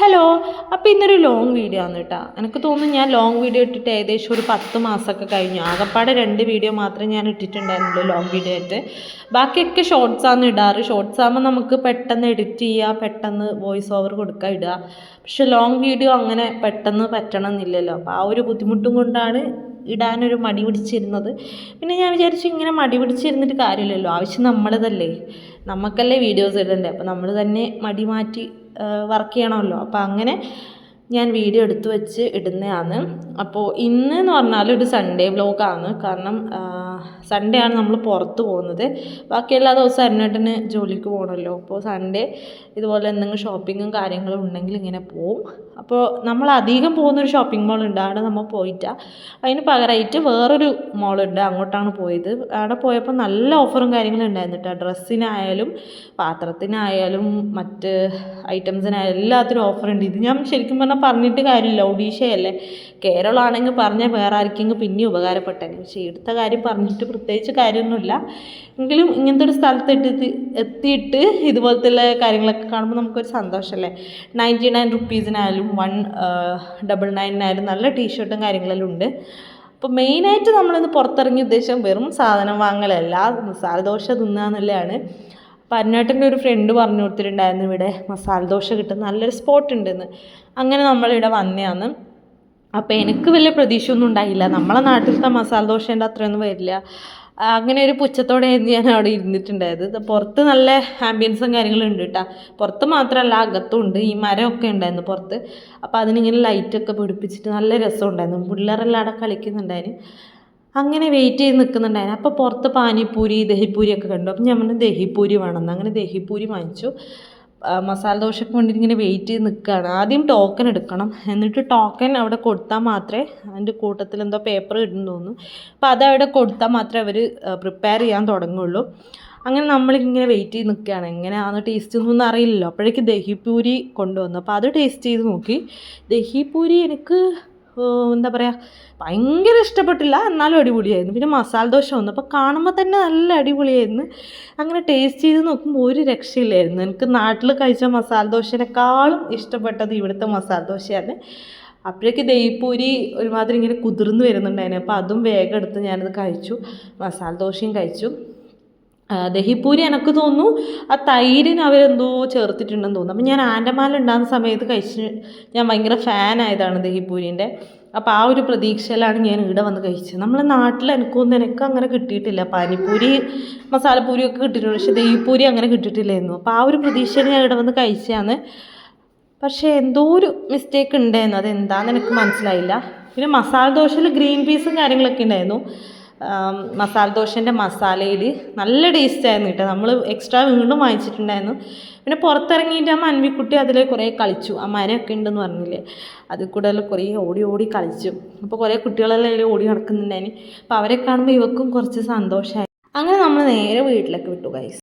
Hello അപ്പോൾ ഇന്നൊരു long video ആണ് കേട്ടോ എനിക്ക് തോന്നുന്നു ഞാൻ ലോങ് വീഡിയോ ഇട്ടിട്ട് ഏകദേശം ഒരു പത്ത് മാസമൊക്കെ കഴിഞ്ഞു. ആകപ്പാടെ രണ്ട് വീഡിയോ മാത്രമേ ഞാൻ ഇട്ടിട്ടുണ്ടായിരുന്നുള്ളൂ ലോങ് വീഡിയോ ആയിട്ട്. ബാക്കിയൊക്കെ ഷോർട്സ് ആണ് ഇടാറ്. ഷോർട്സ് ആകുമ്പോൾ നമുക്ക് പെട്ടെന്ന് എഡിറ്റ് ചെയ്യുക പെട്ടെന്ന് വോയിസ് ഓവർ കൊടുക്കുക ഇടുക പക്ഷെ ലോങ് വീഡിയോ അങ്ങനെ പെട്ടെന്ന് പറ്റണമെന്നില്ലല്ലോ അപ്പോൾ ആ ഒരു ബുദ്ധിമുട്ടും കൊണ്ടാണ് ഇടാനൊരു മടി പിടിച്ചിരുന്നത്. പിന്നെ ഞാൻ വിചാരിച്ചു ഇങ്ങനെ മടി പിടിച്ചിരുന്നിട്ട് കാര്യമില്ലല്ലോ. ആവശ്യം നമ്മളതല്ലേ. നമുക്കല്ലേ വീഡിയോസ് ഇടണ്ടേ. അപ്പോൾ നമ്മൾ തന്നെ മടി മാറ്റി വർക്ക് ചെയ്യണമല്ലോ. അപ്പോൾ അങ്ങനെ ഞാൻ വീഡിയോ എടുത്തു വെച്ച് ഇടുന്നതാണ്. അപ്പോൾ ഇന്ന് എന്ന് പറഞ്ഞാൽ ഒരു സൺഡേ ബ്ലോഗാണ് കാരണം സൺഡേ ആണ് നമ്മൾ പുറത്ത് പോകുന്നത്. ബാക്കി എല്ലാ ദിവസവും അരുണേട്ടന് ജോലിക്ക് പോകണമല്ലോ അപ്പോൾ സൺഡേ ഇതുപോലെ എന്തെങ്കിലും ഷോപ്പിങ്ങും കാര്യങ്ങളും ഉണ്ടെങ്കിൽ ഇങ്ങനെ പോവും. അപ്പോൾ നമ്മൾ അധികം പോകുന്നൊരു ഷോപ്പിംഗ് മാൾ ഉണ്ട്. അവിടെ നമ്മൾ പോയിട്ടാ. അതിന് പകരമായിട്ട് വേറൊരു മോളുണ്ട് അങ്ങോട്ടാണ് പോയത്. അവിടെ പോയപ്പോൾ നല്ല ഓഫറും കാര്യങ്ങളും ഉണ്ടായിരുന്നു കേട്ടോ ഡ്രസ്സിനായാലും പാത്രത്തിനായാലും മറ്റ് ഐറ്റംസിനായാലും എല്ലാത്തിനും ഓഫറുണ്ട് ഇത് ഞാൻ ശരിക്കും പറഞ്ഞാൽ പറഞ്ഞിട്ട് കാര്യമില്ല. ഒഡീഷയല്ലേ കേരളമാണെങ്കിൽ പറഞ്ഞാൽ വേറെ ആർക്കെങ്കിലും പിന്നെ ഉപകാരപ്പെട്ടേനെ പക്ഷേ എടുത്ത കാര്യം പറഞ്ഞിട്ട് പ്രത്യേകിച്ച് കാര്യമൊന്നുമില്ല. എങ്കിലും ഇങ്ങനത്തെ ഒരു സ്ഥലത്ത് എത്തി എത്തിയിട്ട് ഇതുപോലത്തെ കാര്യങ്ങളൊക്കെ കാണുമ്പോൾ നമുക്കൊരു സന്തോഷമല്ലേ? നയന്റി നയൻ റുപ്പീസിനായാലും വൺ ഡബിൾ നയനായാലും നല്ല ടീഷർട്ടും കാര്യങ്ങളെല്ലാം ഉണ്ട്. അപ്പോൾ മെയിനായിട്ട് നമ്മളിന്ന് പുറത്തിറങ്ങിയ ഉദ്ദേശം വെറും സാധനം വാങ്ങലല്ല മസാല ദോശ തിന്നുക ഒരു ഫ്രണ്ട് പറഞ്ഞു കൊടുത്തിട്ടുണ്ടായിരുന്നു ഇവിടെ മസാല ദോശ കിട്ടുന്ന നല്ലൊരു സ്പോട്ട് ഉണ്ടെന്ന്. അങ്ങനെ നമ്മളിവിടെ വന്നതാണ്. അപ്പോൾ എനിക്ക് വലിയ പ്രതീക്ഷയൊന്നും ഉണ്ടായില്ല. നമ്മളെ നാട്ടിലത്തെ മസാല ദോശേന്റെ അത്രയൊന്നും വരില്ല. അങ്ങനെ ഒരു പുച്ഛത്തോടെ ഞാൻ അവിടെ ഇരുന്നിട്ടുണ്ടായത്. പുറത്ത് നല്ല ആംബിയൻസും കാര്യങ്ങളും ഉണ്ട് കേട്ടോ പുറത്ത് മാത്രമല്ല അകത്തും ഉണ്ട്. ഈ മരമൊക്കെ ഉണ്ടായിരുന്നു പുറത്ത്. അപ്പോൾ അതിനിങ്ങനെ ലൈറ്റൊക്കെ പിടിപ്പിച്ചിട്ട് നല്ല രസം ഉണ്ടായിരുന്നു. പിള്ളേരെല്ലാം അവിടെ കളിക്കുന്നുണ്ടായിരുന്നു അങ്ങനെ വെയിറ്റ് ചെയ്ത് നിൽക്കുന്നുണ്ടായിരുന്നു അപ്പോൾ പുറത്ത് പാനിപ്പൂരി ദഹിപ്പൂരി ഒക്കെ കണ്ടു. അപ്പം ഞാൻ പറഞ്ഞു ദഹിപ്പൂരി വേണമെന്ന് അങ്ങനെ ദഹിപ്പൂരി വാങ്ങിച്ചു. മസാല ദോശയ്ക്ക് വേണ്ടിയിട്ട് ഇങ്ങനെ വെയിറ്റ് ചെയ്ത് നിൽക്കുകയാണ് ആദ്യം ടോക്കൺ എടുക്കണം. എന്നിട്ട് ടോക്കൺ അവിടെ കൊടുത്താൽ മാത്രമേ അതിന്റെ കൂട്ടത്തിൽ എന്തോ പേപ്പർ ഇടുന്നു തോന്നുന്നു. അപ്പോൾ അവിടെ കൊടുത്താൽ മാത്രമേ അവർ പ്രിപ്പയർ ചെയ്യാൻ തുടങ്ങുള്ളൂ. അങ്ങനെ നമ്മളിങ്ങനെ വെയിറ്റ് ചെയ്ത് നിൽക്കുകയാണ് എങ്ങനെയാണ് ടേസ്റ്റ് എന്നൊന്നും അറിയില്ലല്ലോ. അപ്പോഴേക്ക് ദഹിപ്പൂരി കൊണ്ടുവന്നു. അപ്പോൾ അത് ടേസ്റ്റ് ചെയ്ത് നോക്കി. ദഹിപ്പൂരി എനിക്ക് എന്താ പറയുക ഭയങ്കര ഇഷ്ടപ്പെട്ടില്ല എന്നാലും അടിപൊളിയായിരുന്നു. പിന്നെ മസാല ദോശ വന്നു അപ്പോൾ കാണുമ്പോൾ തന്നെ നല്ല അടിപൊളിയായിരുന്നു. അങ്ങനെ ടേസ്റ്റ് ചെയ്ത് നോക്കുമ്പോൾ ഒരു രക്ഷയില്ലായിരുന്നു. എനിക്ക് നാട്ടിൽ കഴിച്ച മസാല ദോശേനേക്കാളും ഇഷ്ടപ്പെട്ടത് ഇവിടുത്തെ മസാല ദോശയാണ്. അപ്പോഴേക്ക് ദഹിപ്പൂരി ഒരുമാതിരി ഇങ്ങനെ കുതിർന്ന് വരുന്നുണ്ടായിരുന്നു. അപ്പോൾ അതും വേഗം എടുത്ത് ഞാനത് കഴിച്ചു. മസാല ദോശയും കഴിച്ചു. ദഹിപ്പൂരി എനിക്ക് തോന്നുന്നു ആ തൈരിന് അവരെന്തോ ചേർത്തിട്ടുണ്ടെന്ന് തോന്നുന്നു. അപ്പം ഞാൻ ആൻഡമാനിൽ ഉണ്ടാകുന്ന സമയത്ത് കഴിച്ച് ഞാൻ ഭയങ്കര ഫാനായതാണ് ദഹിപ്പൂരിന്റെ. അപ്പോൾ ആ ഒരു പ്രതീക്ഷയിലാണ് ഞാൻ ഇവിടെ വന്ന് കഴിച്ചത്. നമ്മളെ നാട്ടിൽ എനിക്കൊന്നും എനിക്ക് അങ്ങനെ കിട്ടിയിട്ടില്ല. പാനിപ്പൂരി മസാലപ്പൂരി ഒക്കെ കിട്ടിയിട്ടുണ്ട്. പക്ഷേ ദഹിപ്പൂരി അങ്ങനെ കിട്ടിയിട്ടില്ലായിരുന്നു. അപ്പോൾ ആ ഒരു പ്രതീക്ഷയിൽ ഞാൻ ഇവിടെ വന്ന് കഴിച്ചതാണ്. പക്ഷേ എന്തോ ഒരു മിസ്റ്റേക്ക് ഉണ്ടായിരുന്നു അതെന്താണെന്ന് എനിക്ക് മനസ്സിലായില്ല. പിന്നെ മസാല ദോശയിൽ ഗ്രീൻ പീസും കാര്യങ്ങളൊക്കെ ഉണ്ടായിരുന്നു. മസാല ദോശേന്റെ മസാലയിൽ നല്ല ടേസ്റ്റ് ആയിരുന്നു കേട്ടോ. നമ്മൾ എക്സ്ട്രാ വീണ്ടും വാങ്ങിച്ചിട്ടുണ്ടായിരുന്നു. പിന്നെ പുറത്തിറങ്ങിയിട്ട് ആ മൻവിക്കുട്ടി അതിൽ കുറേ കളിച്ചു. ആ മരമൊക്കെ ഉണ്ടെന്ന് പറഞ്ഞില്ലേ? അതിൽ കൂടെ കുറേ ഓടി ഓടി കളിച്ചു. അപ്പോൾ കുറേ കുട്ടികളെല്ലാം അതിൽ ഓടി നടക്കുന്നുണ്ടായിരുന്നു അപ്പോൾ അവരെ കാണുമ്പോൾ ഇവക്കും കുറച്ച് സന്തോഷമായി. അങ്ങനെ നമ്മൾ നേരെ വീട്ടിലേക്ക് വിട്ടു കൈസ്